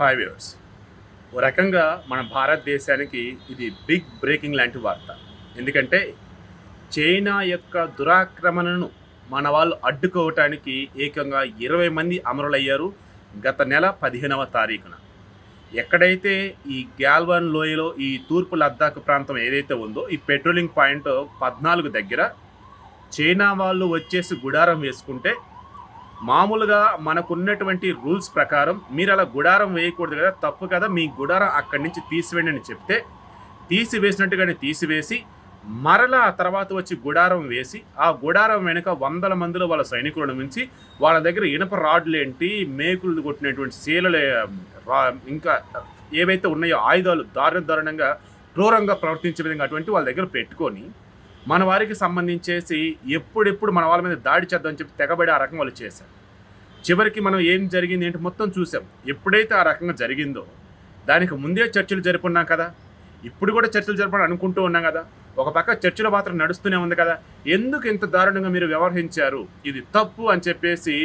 Hi viewers ఓ రకంగా మన భారతదేశానికి ఇది బిగ్ బ్రేకింగ్ లాంటి వార్త. ఎందుకంటే చైనా యొక్క దురాక్రమణను మన వాళ్ళు అడ్డుకోవటానికి ఏకంగా ఇరవై మంది అమరులయ్యారు గత నెల పదిహేనవ తారీఖున. ఎక్కడైతే ఈ గ్యాల్వన్ లోయలో ఈ తూర్పు లద్దాఖ్ ప్రాంతం ఏదైతే ఉందో ఈ పెట్రోలింగ్ పాయింట్ పద్నాలుగు దగ్గర చైనా వాళ్ళు వచ్చేసి గుడారం వేసుకుంటే మామూలుగా మనకున్నటువంటి రూల్స్ ప్రకారం మీరు అలా గుడారం వేయకూడదు కదా తప్పు కదా మీ గుడారం అక్కడి నుంచి తీసివేయండి అని చెప్తే తీసివేసినట్టుగానే తీసివేసి మరలా ఆ తర్వాత వచ్చి గుడారం వేసి ఆ గుడారం వెనుక వందల మందిలో వాళ్ళ సైనికులను ఉంచి వాళ్ళ దగ్గర ఇనప రాడ్లు ఏంటి మేకులు కొట్టినటువంటి శీలలు రా- ఇంకా ఏవైతే ఉన్నాయో ఆయుధాలు దారుణ దారుణంగా క్రూరంగా ప్రవర్తించే విధంగా అటువంటి వాళ్ళ దగ్గర పెట్టుకొని మన వారికి సంబంధించేసి ఎప్పుడెప్పుడు మన వాళ్ళ మీద దాడి చేద్దామని చెప్పి తెగబడి ఆ రకం వాళ్ళు చేశారు. చివరికి మనం ఏం జరిగింది ఏంటి మొత్తం చూసాం. ఎప్పుడైతే ఆ రకంగా జరిగిందో దానికి ముందే చర్చలు జరుపున్నాం కదా. ఇప్పుడు కూడా చర్చలు జరపడం అనుకుంటూ ఉన్నాం కదా. ఒక పక్క చర్చలు మాత్రం నడుస్తూనే ఉంది కదా. ఎందుకు ఇంత దారుణంగా మీరు వ్యవహరించారు? ఇది తప్పు అని చెప్పేసి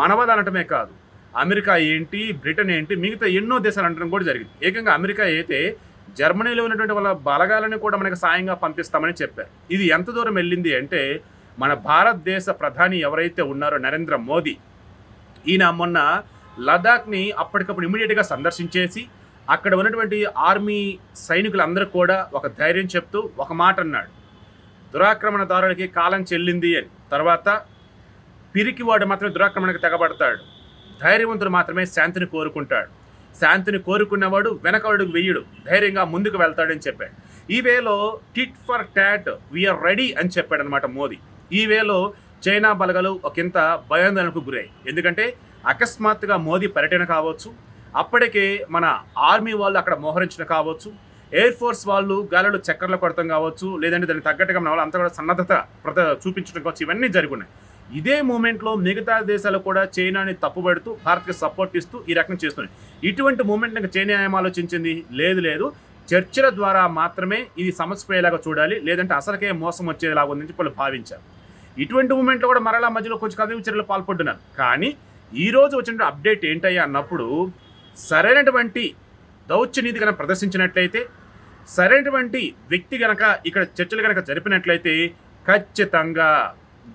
మనవలు అనటమే కాదు. అమెరికా ఏంటి బ్రిటన్ ఏంటి మిగతా ఎన్నో దేశాలు అనడం కూడా జరిగింది. ఏకంగా అమెరికా అయితే జర్మనీలో ఉన్నటువంటి వాళ్ళ బలగాలను కూడా మనకి సాయంగా పంపిస్తామని చెప్పారు. ఇది ఎంత దూరం వెళ్ళింది అంటే మన భారతదేశ ప్రధాని ఎవరైతే ఉన్నారో నరేంద్ర మోదీ ఈయన మొన్న లదాఖ్ని అప్పటికప్పుడు ఇమీడియట్గా సందర్శించేసి అక్కడ ఉన్నటువంటి ఆర్మీ సైనికులందరూ కూడా ఒక ధైర్యం చెప్తూ ఒక మాట అన్నాడు. దురాక్రమణదారులకి కాలం చెల్లింది అని. తర్వాత పిరికివాడు మాత్రమే దురాక్రమణకు తెగబడతాడు. ధైర్యవంతుడు మాత్రమే శాంతిని కోరుకుంటాడు. శాంతిని కోరుకున్నవాడు వెనకవాడుకు వెయ్యడు ధైర్యంగా ముందుకు వెళ్తాడని చెప్పాడు. ఈ వేలో tit for tat we're ready అని చెప్పాడు అనమాట మోదీ. ఈ వేలో చైనా బలగలు ఒకంత భయాందోళనకు గురయ్యాయి. ఎందుకంటే అకస్మాత్తుగా మోదీ పర్యటన కావచ్చు అప్పటికే మన ఆర్మీ వాళ్ళు అక్కడ మోహరించడం కావచ్చు ఎయిర్ ఫోర్స్ వాళ్ళు గాలిలో చక్కర్లు కొడతాం కావచ్చు లేదంటే దానికి తగ్గట్టుగా మన వాళ్ళు అంతా కూడా సన్నద్ధత ప్రత చూపించడం కావచ్చు ఇవన్నీ జరుగున్నాయి. ఇదే మూమెంట్లో మిగతా దేశాలు కూడా చైనాని తప్పుబడుతూ భారత్కి సపోర్ట్ ఇస్తూ ఈ రకం చేస్తున్నాయి. ఇటువంటి మూమెంట్ ఇంకా చైనా ఏం ఆలోచించింది? లేదు లేదు. చర్చల ద్వారా మాత్రమే ఇది సమస్యపోయేలాగా చూడాలి. లేదంటే అసలుకే మోసం వచ్చేలాగా ఉందని చెప్పి వాళ్ళు భావించారు. ఇటువంటి మూమెంట్లో కూడా మరలా మధ్యలో కొంచెం కదివి చర్యలు పాల్పడుతున్నారు కానీ ఈరోజు వచ్చిన అప్డేట్ ఏంటయ్యా అన్నప్పుడు సరైనటువంటి దౌత్యనీతి కనుక ప్రదర్శించినట్లయితే సరైనటువంటి వ్యక్తి కనుక ఇక్కడ చర్చలు కనుక జరిపినట్లయితే ఖచ్చితంగా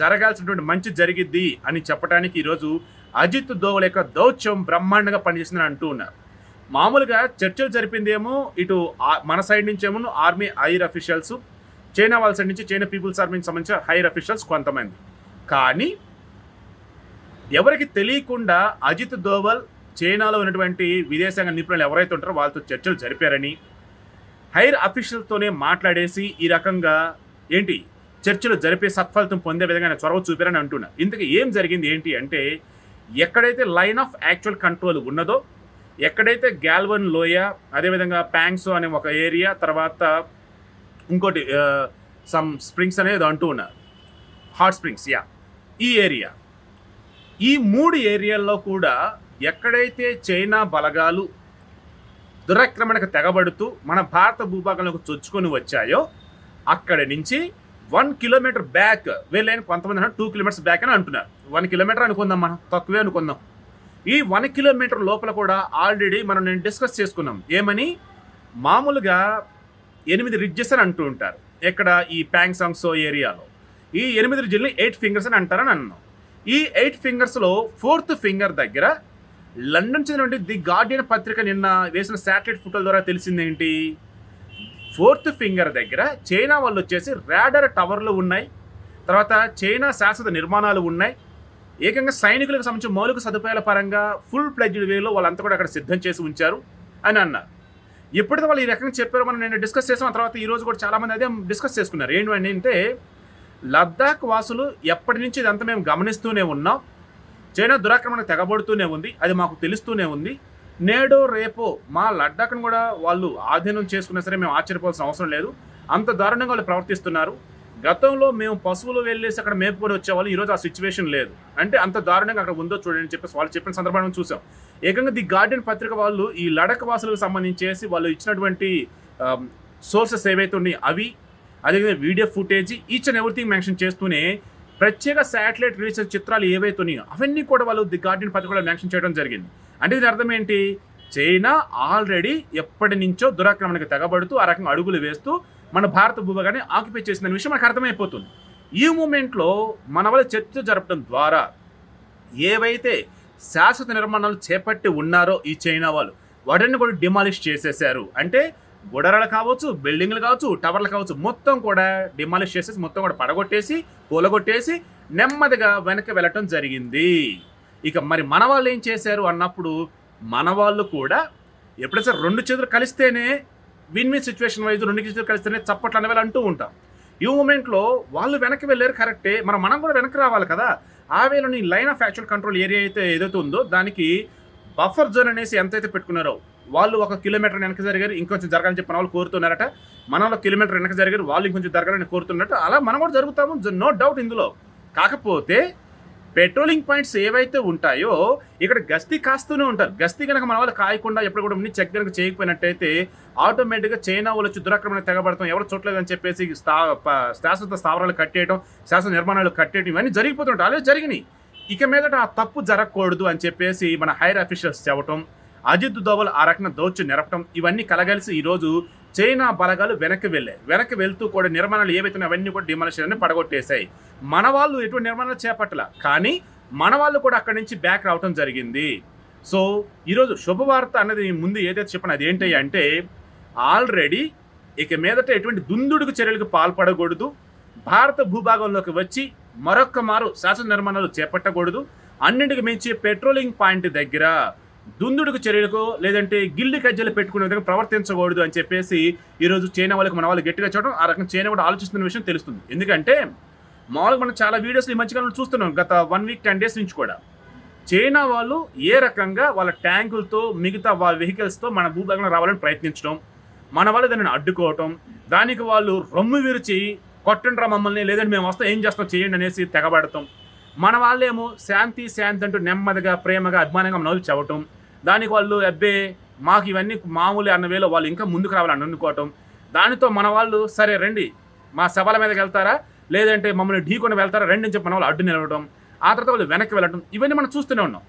జరగాల్సినటువంటి మంచి జరిగిద్ది అని చెప్పడానికి ఈరోజు అజిత్ దోవల్ యొక్క దౌత్యం బ్రహ్మాండంగా పనిచేసిందని అంటూ ఉన్నారు. మామూలుగా చర్చలు జరిపిందేమో ఇటు మన సైడ్ నుంచేమో ఆర్మీ హైర్ అఫీషియల్స్ చైనా వాళ్ళ సైడ్ నుంచి చైనా పీపుల్స్ ఆర్మీకి సంబంధించిన హైర్ అఫీషియల్స్ కొంతమంది. కానీ ఎవరికి తెలియకుండా అజిత్ దోవల్ చైనాలో ఉన్నటువంటి విదేశాంగ నిపుణులు ఎవరైతే ఉంటారో వాళ్ళతో చర్చలు జరిపారని హైర్ అఫీషియల్తోనే మాట్లాడేసి ఈ రకంగా ఏంటి చర్చలు జరిపే సత్ఫలితం పొందే విధంగా చొరవ చూపారని అంటున్నారు. ఇందుకు ఏం జరిగింది? ఏంటి అంటే ఎక్కడైతే లైన్ ఆఫ్ యాక్చువల్ కంట్రోల్ ఉన్నదో ఎక్కడైతే గ్యాల్వన్ లోయ అదేవిధంగా ప్యాంగ్సో అనే ఒక ఏరియా తర్వాత ఇంకోటి సమ్ స్ప్రింగ్స్ అనేది అంటూ ఉన్నారు. హాట్ స్ప్రింగ్స్ యా ఈ ఏరియా ఈ మూడు ఏరియాల్లో కూడా ఎక్కడైతే చైనా బలగాలు దురాక్రమణకు తెగబడుతూ మన భారత భూభాగంలోకి చొచ్చుకొని వచ్చాయో అక్కడి నుంచి వన్ కిలోమీటర్ బ్యాక్ వెళ్ళని కొంతమంది టూ కిలోమీటర్స్ బ్యాక్ అని అంటున్నారు. వన్ కిలోమీటర్ అనుకుందాం మనం తక్కువే అనుకుందాం. ఈ వన్ కిలోమీటర్ లోపల కూడా ఆల్రెడీ మనం నేను డిస్కస్ చేసుకున్నాం. ఏమని? మామూలుగా ఎనిమిది రిడ్జెస్ అని అంటూ ఉంటారు. ఇక్కడ ఈ ప్యాంగ్సాంగ్సో ఏరియాలో. ఈ ఎనిమిది రిడ్జిల్ని ఎయిట్ ఫింగర్స్ అని అంటారని అన్నాం. ఈ ఎయిట్ ఫింగర్స్లో ఫోర్త్ ఫింగర్ దగ్గర లండన్ చెందినటువంటి ది గార్డియన్ పత్రిక నిన్న వేసిన శాటిలైట్ ఫోటోల ద్వారా తెలిసిందేంటి? ఫోర్త్ ఫింగర్ దగ్గర చైనా వాళ్ళు వచ్చేసి రాడర్ టవర్లు ఉన్నాయి. తర్వాత చైనా శాశ్వత నిర్మాణాలు ఉన్నాయి. ఏకంగా సైనికులకు సంబంధించిన మౌలిక సదుపాయాల పరంగా ఫుల్ ప్లెడ్జ్డ్ వేలో వాళ్ళంతా కూడా అక్కడ సిద్ధం చేసి ఉంచారు అని అన్నారు. ఎప్పుడైతే వాళ్ళు ఈ రకంగా చెప్పారో. మనం నేను డిస్కస్ చేసాం. ఆ తర్వాత ఈ రోజు కూడా చాలామంది అదే డిస్కస్ చేసుకున్నారు. ఏంటంటే అంటే లద్దాఖ్ వాసులు ఎప్పటి నుంచి ఇదంతా మేము గమనిస్తూనే ఉన్నాం. చైనా దురాక్రమణ తెగబడుతూనే ఉంది. అది మాకు తెలుస్తూనే ఉంది. నేడు రేపు మా లడ్డాక్ను కూడా వాళ్ళు ఆధీనం చేసుకున్నా సరే మేము ఆశ్చర్యపోవాల్సిన అవసరం లేదు. అంత దారుణంగా వాళ్ళు ప్రవర్తిస్తున్నారు. గతంలో మేము పశువులు వెళ్ళేసి అక్కడ మేపుకొని వచ్చేవాళ్ళు. ఈరోజు ఆ సిచ్యువేషన్ లేదు. అంటే అంత దారుణంగా అక్కడ ఉందో చూడండి చెప్పేసి వాళ్ళు చెప్పిన సందర్భాన్ని చూసాం. ఏకంగా ది గార్డెన్ పత్రిక వాళ్ళు ఈ లడక్ వాసులకు సంబంధించేసి వాళ్ళు ఇచ్చినటువంటి సోర్సెస్ ఏవైతే ఉన్నాయి అవి అదేవిధంగా video footage each and everything mention చేస్తూనే ప్రత్యేక శాటిలైట్ రిలీజ్ చిత్రాలు ఏవైతే ఉన్నాయో అవన్నీ కూడా వాళ్ళు ది గార్డెన్ పత్రికలో మెన్షన్ చేయడం జరిగింది. అంటే దీని అర్థం ఏంటి? చైనా ఆల్రెడీ ఎప్పటి నుంచో దురాక్రమణకు తెగబడుతూ ఆ రకంగా అడుగులు వేస్తూ మన భారత భూభాగాన్ని ఆక్యుపై చేసిన విషయం మనకు అర్థమైపోతుంది. ఈ మూమెంట్లో మన వల్ల చర్చ జరపడం ద్వారా ఏవైతే శాశ్వత నిర్మాణాలు చేపట్టి ఉన్నారో ఈ చైనా వాళ్ళు వాటిని కూడా డిమాలిష్ చేసేసారు అంటే గుడరలు కావచ్చు బిల్డింగ్లు కావచ్చు టవర్లు కావచ్చు మొత్తం కూడా డిమాలిష్ చేసేసి మొత్తం కూడా పడగొట్టేసి కూలగొట్టేసి నెమ్మదిగా వెనక్కి వెళ్ళటం జరిగింది. ఇక మరి మన వాళ్ళు ఏం చేశారు అన్నప్పుడు మన వాళ్ళు కూడా ఎప్పుడైతే రెండు చేతులు కలిస్తేనే విన్ విన్ సిచ్యువేషన్ వైజ్ రెండు చేతులు కలిస్తేనే చప్పట్లు అనేవి అంటూ ఉంటాం. ఈ మూమెంట్లో వాళ్ళు వెనక్కి వెళ్ళారు కరెక్టే మనం మనం కూడా వెనక్కి రావాలి కదా. ఆ వేళని line of actual control area అయితే ఏదైతే ఉందో దానికి బఫర్ జోన్ అనేసి ఎంతైతే పెట్టుకున్నారో వాళ్ళు ఒక కిలోమీటర్ వెనక జరిగారు ఇంకొంచెం జరగాలని చెప్పిన వాళ్ళు కోరుతున్నారట. మన వాళ్ళ కిలోమీటర్ వెనక జరిగారు వాళ్ళు ఇంకొంచెం జరగాలని కోరుతున్నట్టు అలా మనం కూడా జరుగుతాము నో డౌట్ ఇందులో. కాకపోతే పెట్రోలింగ్ పాయింట్స్ ఏవైతే ఉంటాయో ఇక్కడ గస్తీ కాస్తూనే ఉంటారు. గస్తీ కనుక మన వాళ్ళు కాయకుండా ఎప్పుడు కూడా ఉండి చెక్ కనుక చేయకపోయినట్టయితే ఆటోమేటిక్గా చైనా వాళ్ళు వచ్చి దురాక్రమణ తెగబడతాం ఎవరు చూడలేదని చెప్పేసి స్థా శాశ్వత స్థావరాలు కట్టేయడం శాశ్వత నిర్మాణాలు కట్టేయడం ఇవన్నీ జరిగిపోతుంటాయి. అలాగే జరిగినాయి. ఇక మీదట ఆ తప్పు జరగకూడదు అని చెప్పేసి మన హైర్ అఫీషియల్స్ చెప్పటం అజిత్ దోవల్ ఆ రకంగా దోచు నెరపటం ఇవన్నీ కలగలిసి ఈరోజు చైనా బలగాలు వెనక్కి వెళ్ళాయి. వెనక్కి వెళ్తూ కూడా నిర్మాణాలు ఏవైతే అవన్నీ కూడా డిమాలిషన్ అని పడగొట్టేశాయి. మన వాళ్ళు ఎటువంటి నిర్మాణాలు చేపట్టల? కానీ మన వాళ్ళు కూడా అక్కడి నుంచి బ్యాక్ రావటం జరిగింది. సో ఈరోజు శుభవార్త అన్నది ముందు ఏదైతే చెప్పిన అది ఏంటి అంటే ఆల్రెడీ ఇక మీదట ఎటువంటి దుందుడుకు చర్యలకు పాల్పడకూడదు. భారత భూభాగంలోకి వచ్చి మరొక్క మారు శాసన నిర్మాణాలు చేపట్టకూడదు. అన్నింటికి మించి పెట్రోలింగ్ పాయింట్ దగ్గర దుందుడుకు చర్యలకు లేదంటే గిల్లి కజ్జలు పెట్టుకునే విధంగా ప్రవర్తించకూడదు అని చెప్పేసి ఈరోజు చైనా వాళ్ళకి మన వాళ్ళు గట్టిగా చూడడం ఆ రకంగా చైనా కూడా ఆలోచిస్తున్న విషయం తెలుస్తుంది. ఎందుకంటే మామూలుగా మనం చాలా వీడియోస్ ఈ మధ్యకాలంలో చూస్తున్నాం గత వన్ వీక్ టెన్ డేస్ నుంచి కూడా. చైనా వాళ్ళు ఏ రకంగా వాళ్ళ ట్యాంకులతో మిగతా వాళ్ళ వెహికల్స్తో మన భూభాగంలో రావాలని ప్రయత్నించడం మన వాళ్ళు దానిని అడ్డుకోవటం దానికి వాళ్ళు రొమ్ము విరిచి కొట్టండ్రా మమ్మల్ని లేదంటే మేము వస్తాం ఏం చేస్తాం చేయండి అనేసి తెగబడతాం మన వాళ్ళేమో శాంతి శాంతి అంటూ నెమ్మదిగా ప్రేమగా అభిమానంగా నవ్వు చెవటం దానికి వాళ్ళు అబ్బే మాకు ఇవన్నీ మామూలు అన్న వేలో వాళ్ళు ఇంకా ముందుకు రావాలని అనుకోవటం. దానితో మన వాళ్ళు సరే రండి మా సభల మీదకి వెళ్తారా? లేదంటే మమ్మల్ని ఢీకొని వెళ్తారా? రండి అని చెప్పి మన వాళ్ళు అడ్డు నిలవడం ఆ తర్వాత వాళ్ళు వెనక్కి వెళ్ళటం ఇవన్నీ మనం చూస్తూనే ఉన్నాం.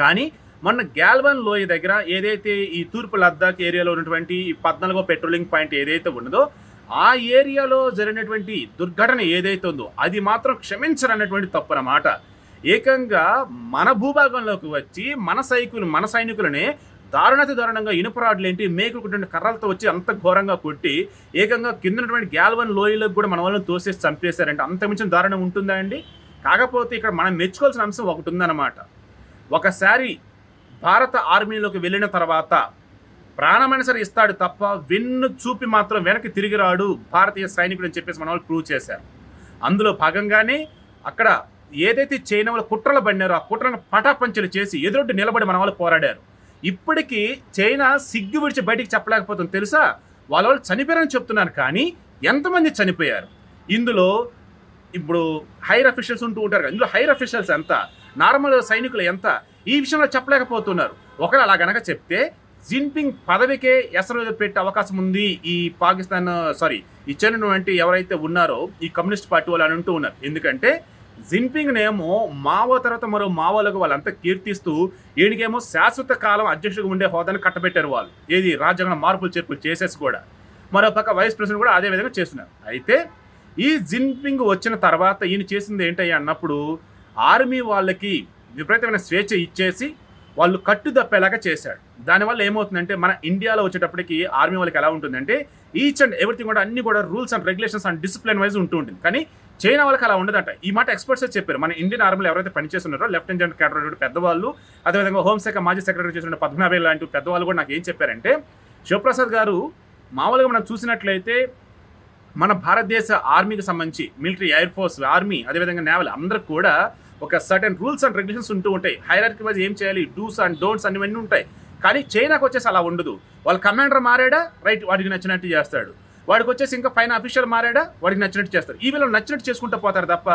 కానీ మొన్న గ్యాల్వన్ లోయ దగ్గర ఏదైతే ఈ తూర్పు లద్దాఖ్ ఏరియాలో ఉన్నటువంటి ఈ పద్నాలుగో పెట్రోలింగ్ పాయింట్ ఏదైతే ఉన్నదో ఆ ఏరియాలో జరిగినటువంటి దుర్ఘటన ఏదైతే ఉందో అది మాత్రం క్షమించరన్నటువంటి తప్పు అన్నమాట ఏకంగా మన భూభాగంలోకి వచ్చి మన సైకులు మన సైనికులనే దారుణాతి దారుణంగా ఇనుపరాడ్లు ఏంటి మేకుకుంటున్న కర్రలతో వచ్చి అంత ఘోరంగా కొట్టి ఏకంగా కింద ఉన్నటువంటి గ్యాల్వన్ లోయలకు కూడా మన వాళ్ళని తోసేసి చంపేశారంటే అంత మించిన దారుణం ఉంటుందా అండి? కాకపోతే ఇక్కడ మనం మెచ్చుకోవాల్సిన అంశం ఒకటి ఉందన్నమాట. ఒకసారి భారత ఆర్మీలోకి వెళ్ళిన తర్వాత ప్రాణమైన సరే ఇస్తాడు తప్ప వెన్ను చూపి మాత్రం వెనక్కి తిరిగి రాడు భారతీయ సైనికుడు అని చెప్పేసి మన వాళ్ళు ప్రూవ్ చేశారు. అందులో భాగంగానే అక్కడ ఏదైతే చైనా వాళ్ళు కుట్రలు పడినారో ఆ కుట్రను పటాపంచలు చేసి ఎదురొడ్డి నిలబడి మన వాళ్ళు పోరాడారు. ఇప్పటికీ చైనా సిగ్గు విడిచి బయటికి చెప్పలేకపోతుంది తెలుసా? వాళ్ళ వాళ్ళు చనిపోయారని చెప్తున్నారు కానీ ఎంతమంది చనిపోయారు? ఇందులో ఇప్పుడు హైర్ అఫీషియల్స్ ఉంటూ ఉంటారు కదా ఇందులో హైర్ అఫీషియల్స్ ఎంత? నార్మల్ సైనికులు ఎంత? ఈ విషయంలో చెప్పలేకపోతున్నారు. ఒకవేళ అలా గనక చెప్తే జిన్పింగ్ పదవికే ఎసరు పెట్టే అవకాశం ఉంది ఈ పాకిస్తాన్ సారీ ఈ చెందినటువంటి ఎవరైతే ఉన్నారో ఈ కమ్యూనిస్ట్ పార్టీ వాళ్ళు అని అంటూ ఉన్నారు. ఎందుకంటే జిన్పింగ్ నేమో మావో తర్వాత మరో మావోలకు వాళ్ళంతా కీర్తిస్తూ ఈయనకేమో శాశ్వత కాలం అధ్యక్షుడిగా ఉండే హోదాను కట్టబెట్టారు వాళ్ళు. ఏది? రాజ్యాంగ మార్పులు చేర్పులు చేసేసి కూడా. మరో పక్క వైస్ ప్రెసిడెంట్ కూడా అదే విధంగా చేస్తున్నారు. అయితే ఈ జిన్పింగ్ వచ్చిన తర్వాత ఈయన చేసింది ఏంటయ్యా అన్నప్పుడు ఆర్మీ వాళ్ళకి విపరీతమైన స్వేచ్ఛ ఇచ్చేసి వాళ్ళు కట్టు తప్పేలాగా చేశాడు. దానివల్ల ఏమవుతుందంటే మన ఇండియాలో వచ్చేటప్పటికి ఆర్మీ వాళ్ళకి ఎలా ఉంటుందంటే ఈచ్ అండ్ ఎవ్రీథింగ్ కూడా అన్ని కూడా rules and regulations and discipline wise ఉంటూ ఉంటుంది. కానీ చైనా వాళ్ళకి అలా ఉండదంట. ఈ మాట ఎక్స్పర్ట్స్ చెప్పారు. మన ఇండియన్ ఆర్మీలో ఎవరైతే పనిచేస్తున్నారో లెఫ్టినెంట్ జనరల్ కేడర్ పెద్దవాళ్ళు అదేవిధంగా హోంశాఖ మాజీ సెక్రటరీ చేసిన పద్మనాభే లాంటి పెద్దవాళ్ళు కూడా నాకు ఏం చెప్పారంటే శివప్రసాద్ గారు మామూలుగా మనం చూసినట్లయితే మన భారతదేశ ఆర్మీకి సంబంధించి మిలిటరీ ఎయిర్ ఫోర్స్ ఆర్మీ అదేవిధంగా నేవల్ అందరూ కూడా ఒక సర్టెన్ రూల్స్ అండ్ రెగ్యులేషన్స్ ఉంటూ ఉంటాయి. హైరార్కి వైజ్ ఏం చేయాలి? డూస్ అండ్ డోంట్స్ అన్నీ ఉంటాయి. కానీ చైనాకు వచ్చేసి అలా ఉండదు. వాళ్ళ కమాండర్ మారాడా? రైట్ వాడికి నచ్చినట్టు చేస్తాడు. వాడికి వచ్చేసి ఇంకా పైన అఫీషియల్ మారాడా? వాడికి నచ్చినట్టు చేస్తారు. ఈ వీళ్ళు నచ్చినట్టు చేసుకుంటూ పోతారు తప్ప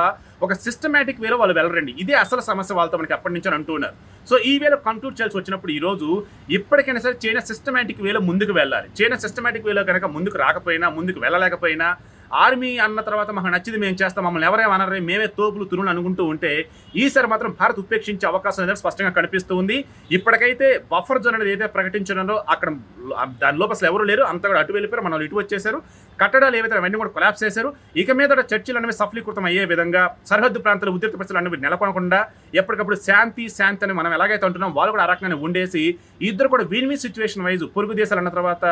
ఒక సిస్టమేటిక్ వేలో వాళ్ళు వెళ్ళరండి. ఇదే అసలు సమస్య వాళ్ళతో మనకి ఎప్పటి నుంచో అంటున్నారు సో ఈ వేళ కంక్లూడ్ చేయాల్సి వచ్చినప్పుడు ఈరోజు ఇప్పటికైనా సరే చైనా సిస్టమేటిక్ వేలో ముందుకు వెళ్ళాలి. చైనా సిస్టమేటిక్ వేలో కనుక ముందుకు రాకపోయినా ముందుకు వెళ్ళలేకపోయినా ఆర్మీ అన్న తర్వాత మాకు నచ్చింది మేము చేస్తాం మమ్మల్ని ఎవరేం అనరే మేమే తోపులు తురులు అనుకుంటూ ఉంటే ఈసారి మాత్రం భారత్ ఉపేక్షించే అవకాశం అనేది స్పష్టంగా కనిపిస్తూ ఉంది. ఇప్పటికైతే బఫర్ జోన్ అనేది ఏదైతే ప్రకటించడంలో అక్కడ దాని లోపల అసలు ఎవరు లేరు అంతా కూడా అటు వెళ్ళిపోయారు మన వాళ్ళు ఇటు వచ్చేసారు కట్టడాలు ఏవైతే అవన్నీ కూడా కొలాప్స్ చేశారు. ఇక మీద చర్చలు అనేవి సఫలీకృతం అయ్యే విధంగా సరిహద్దు ప్రాంతాలు ఉద్రిక్త పరిస్థితులు అనేవి నెలకొనకుండా ఎప్పటికప్పుడు శాంతి శాంతి అని మనం ఎలాగైతే ఉంటున్నాం వాళ్ళు కూడా ఆ రకంగానే ఉండేసి ఇద్దరు కూడా విన్ విన్ సిచ్యువేషన్ వైజ్ పొరుగు దేశాలు అన్న తర్వాత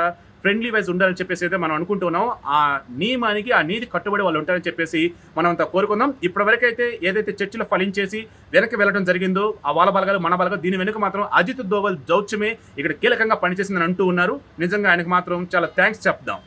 ఫ్రెండ్లీ వైజ్ ఉండాలని చెప్పేసి అయితే మనం అనుకుంటున్నాం ఆ నియమానికి ఆ నీతి కట్టుబడి వాళ్ళు ఉంటారని చెప్పేసి మనం అంతా కోరుకుందాం. ఇప్పటివరకైతే ఏదైతే చర్చలు ఫలించేసి వెనక్కి వెళ్ళడం జరిగిందో ఆ వాళ్ళ బలగాలు మన బలగాలు దీని వెనుక మాత్రం అజిత్ దోవల్ జౌత్యమే ఇక్కడ కీలకంగా పనిచేసిందని అంటూ ఉన్నారు. నిజంగా ఆయనకు మాత్రం చాలా థ్యాంక్స్ చెప్దాం.